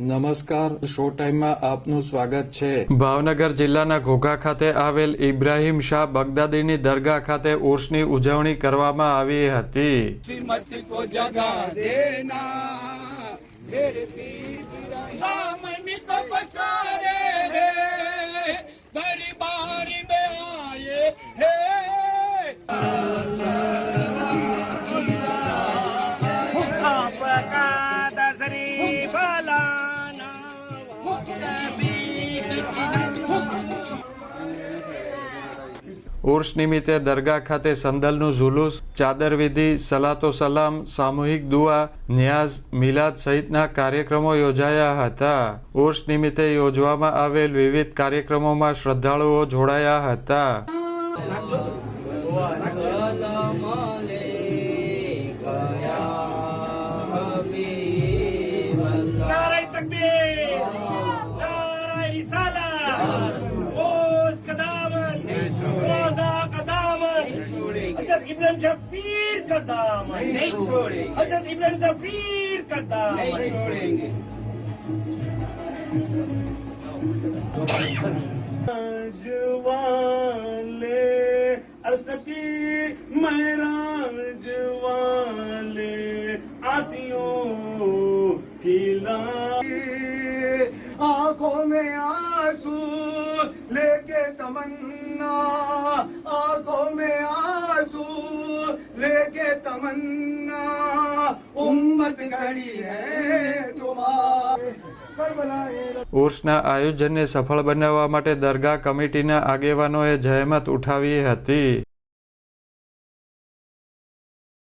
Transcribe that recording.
નમસ્કાર શો ટાઈમમાં આપનું સ્વાગત છે. ભાવનગર જિલ્લાના ઘોઘા ખાતે આવેલ ઇબ્રાહીમ શાહ બગદાદીની દરગાહ ખાતે ઉર્સની ઉજવણી કરવામાં આવી હતી. ઉર્ષ નિમિત્તે દરગાહ ખાતે સંદલનું જુલુસ, ચાદર વિધિ, સલાતો સલામ, સામૂહિક દુઆ, ન્યાઝ, મિલાદ સહિતના કાર્યક્રમો યોજાયા હતા. ઉર્ષ નિમિત્તે યોજવામાં આવેલ વિવિધ કાર્યક્રમોમાં શ્રદ્ધાળુઓ જોડાયા હતા. તકબીર! حضرت ابن شفیر کا دام حضرت ابن شفیر کا دام جوالے اسکی میرا आंखों में आंसू लेके तमन्ना आंखों में आंसू लेके तमन्ना उम्मत खड़ी है तुम्हारे करबलाए ઉર્સના આયોજનને સફળ બનાવવા માટે દરગાહ કમિટીના આગેવાનોએ જહેમત ઉઠાવી હતી